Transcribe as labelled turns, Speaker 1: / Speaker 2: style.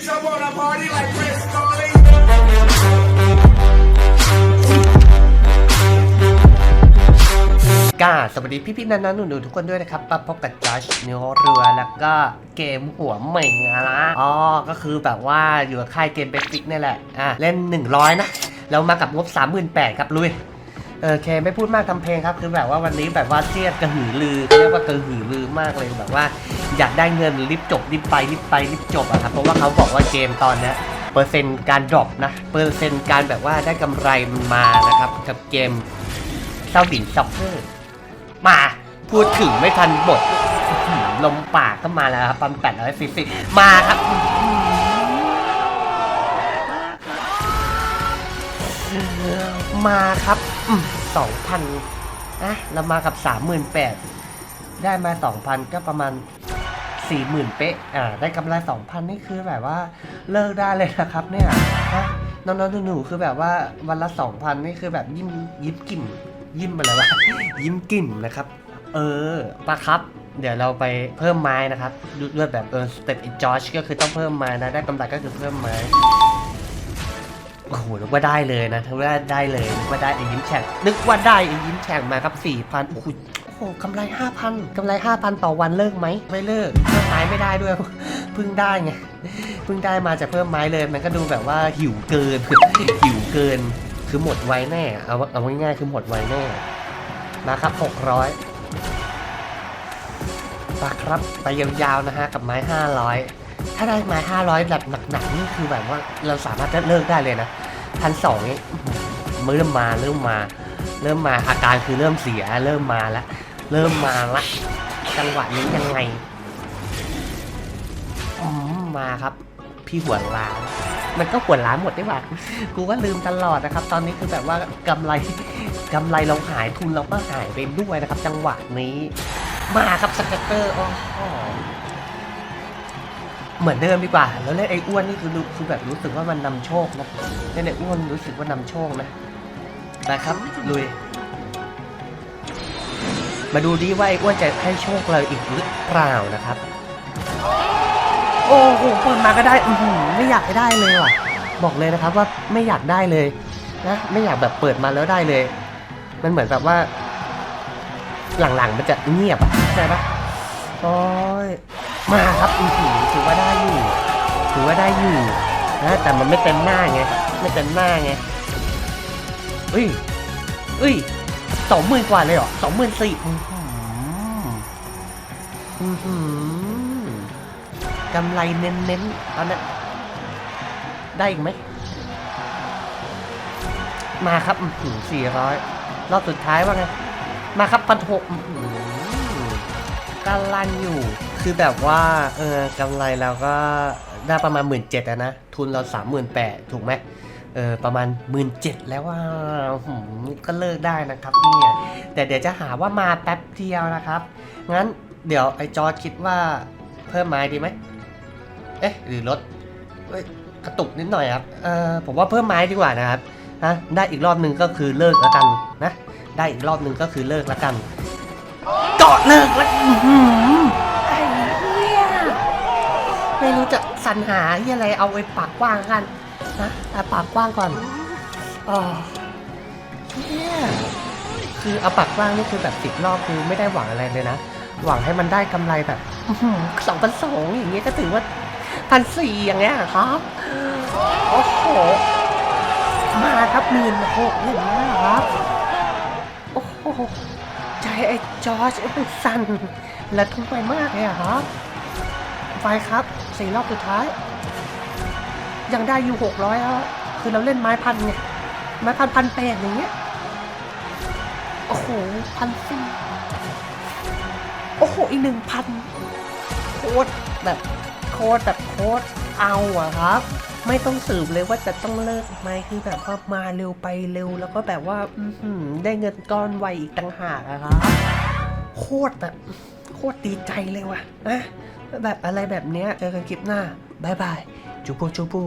Speaker 1: bitch, I wanna party like Chris Farley.
Speaker 2: กาสวัสดีพี่ๆนันนันหนูๆทุกคนด้วยนะครับมาพบกับจัชเนื้อเรือแล้วก็เกมหัวเหม่งอะนะอ๋อก็คือแบบว่าอยู่กับค่ายเกมเบฟิกนี่แหละอะเล่น 100 นะ แล้วมากับงบ 38,000ครับลุย เออโอเคไม่พูดมากทำเพลงครับคือแบบว่าวันนี้แบบว่าเครียดกระหือรือเรียกว่ากระหือรือมากเลยแบบว่า อยากได้เงินรีบจบรีบไปรีบไปรีบจบอะครับเพราะว่าเขาบอกว่าเกมตอนนี้เปอร์เซ็นต์การดรอปนะเปอร์เซ็นต์การแบบว่าได้กำไรมันมานะครับกับเกมเซาดินซ็อกเกอร์มาพูดถึงไม่ทันบทลมปากก็มาแล้วครับปันแปดร้อยสี่สิบมาครับมาครับ สองพันอะเรามากับสามหมื่นแปดได้มาสองพันก็ประมาณสี่หมื่นเป๊ะอ่าได้กำไรสองพันนี่คือแบบว่าเลิกได้เลยนะครับเนี่ยน้องๆหนูๆคือแบบว่าวันละสองพันนี่คือแบบยิ้มยิ้มกลิ่มยิ้มอะไรวะยิ้มกลิ่มนะครับ เออปะครับเดี๋ยวเราไปเพิ่มไม้นะครับด้วยแบบเออสเต็ปอีจอชก็คือต้องเพิ่มไม้นะ ได้กำไรก็คือเพิ่มไม้ โอ้โหนึกว่าได้เลยนะนึกว่าได้เลยนึกว่าได้ไอ้ยิ้มแฉ่งนึกว่าได้ไอ้ยิ้มแฉ่งมาครับสี่พันโอ้โหโอ้โหกำไรห้าพันกำไรห้าพันต่อวันเลิกไหม ไม่เลิกเพิ่มไม้ไม่ได้ด้วย เพิ่งได้ไง เพิ่งได้มาจากเพิ่มไม้เลย มันก็ดูแบบว่าหิวเกิน หิวเกิน คือหมดไวแน่ เอาเอาง่ายๆคือหมดไวแน่ มาครับ 600มาครับ ไปยาวๆนะฮะ กับไม้ 500 ถ้าได้ไม้ 500 แบบหนักๆนี่คือแบบว่าเราสามารถจะเลิกได้เลยนะ พันสองนี้มือเริ่มมาเริ่มมา เริ่มมาอาการคือเริ่มเสียเริ่มมาแล้วเริ่มมาละจังหวะนี้ยังไงมาครับ พี่หัวล้าน มันก็หัวล้านหมดได้หว่ากูก็ลืมตลอดนะครับ ตอนนี้คือแบบว่ากำไรกำไรเราหายทุนเราก็หายไปด้วยนะครับ จังหวะนี้ มาครับสเก็ตเตอร์อ้โห เหมือนเดิมดีกว่า แล้วเล่นไอ้อ้วนนี่คือรู้คือแบบรู้สึกว่ามันนำโชคนะเล่นไอ้อ้วนรู้สึกว่านำโชคนะไปครับลุยมาดูดิว่าไอ้อ้วนจะให้โชคเราอีกหรือเปล่านะครับ โอ้โหเปิดมาก็ได้อืไม่อยากให้ได้เลยว่ะ บอกเลยนะครับว่าไม่อยากได้เลยนะไม่อยากแบบเปิดมาแล้วได้เลย มันเหมือนแบบว่า หลังๆมันจะเงียบอะเข้าใจปะโอ้ย มาครับอือหือถือว่าได้อยู่ ถือว่าได้อยู่นะแต่มันไม่เต็มหน้าไง ไม่เต็มหน้าไงเอ้ยเอ้ยสองหมื่นกว่าเลยเหรอสองหมื่นสี่อือหืออือหือกำไรเน้นๆตอนนั้นได้อีกไหม มาครับสี่ร้อยรอบสุดท้ายว่าไง มาครับพันหกกำลังอยู่ คือแบบว่าเออกำไรเราก็ได้ประมาณหมื่นเจ็ดนะ ทุนเราสามหมื่นแปดถูกไหมเออประมาณหมื่นเจ็ดแล้วว่าก็เลิกได้นะครับเนี่ยแต่เดี๋ยวจะหาว่ามาแป๊บเดียวนะครับ งั้นเดี๋ยวไอ้จอร์จคิดว่าเพิ่มไม้ดีไหมเอ๊ะหรือลดเอ้ยกระตุกนิดหน่อยครับเออผมว่าเพิ่มไม้ดีกว่านะครับฮะได้อีกรอบหนึ่งก็คือเลิกแล้วกันนะ ได้อีกรอบหนึ่งก็คือเลิกแล้วกันกอดเลิกแล้วอื้อหือไอ้เหี้ย ไม่รู้จะสรรหาที่อะไรเอาไว้ปากกว้างกันนะเอาปากกว้างก่อนอ๋อเหี้ยคือเอาปากกว้างนี่คือแบบสิบรอบคือไม่ได้หวังอะไรเลยนะ หวังให้มันได้กำไรแบบสองพันสองอย่างเงี้ยก็ถือว่าพันสี่อย่างเงี้ยครับโอ้โหมาครับหมื่นหกอย่างเงี้ยครับโอ้โหใจไอ้จอร์จมันสั่นและทุกไปมากเลยอะครับ ไปครับสี่รอบสุดท้าย ยังได้อยู่หกร้อยแล้ว คือเราเล่นไม้พันไงไม้พันพันแปดอย่างเงี้ย โอ้โห พันสี่โอ้โห อีกหนึ่งพันโคตรแบบโคตรแบบโคตรเอาอะครับ ไม่ต้องสืบเลยว่าจะต้องเลิกไหมคือแบบว่ามาเร็วไปเร็วแล้วก็แบบว่า อืได้เงินก้อนไวอีกต่างหากอะครับโคตรแบบ คตรดีใจเลยว่ะนะแบบอะไรแบบเนี้ยเจอกันคลิปหน้าบายบายจูปูจูปู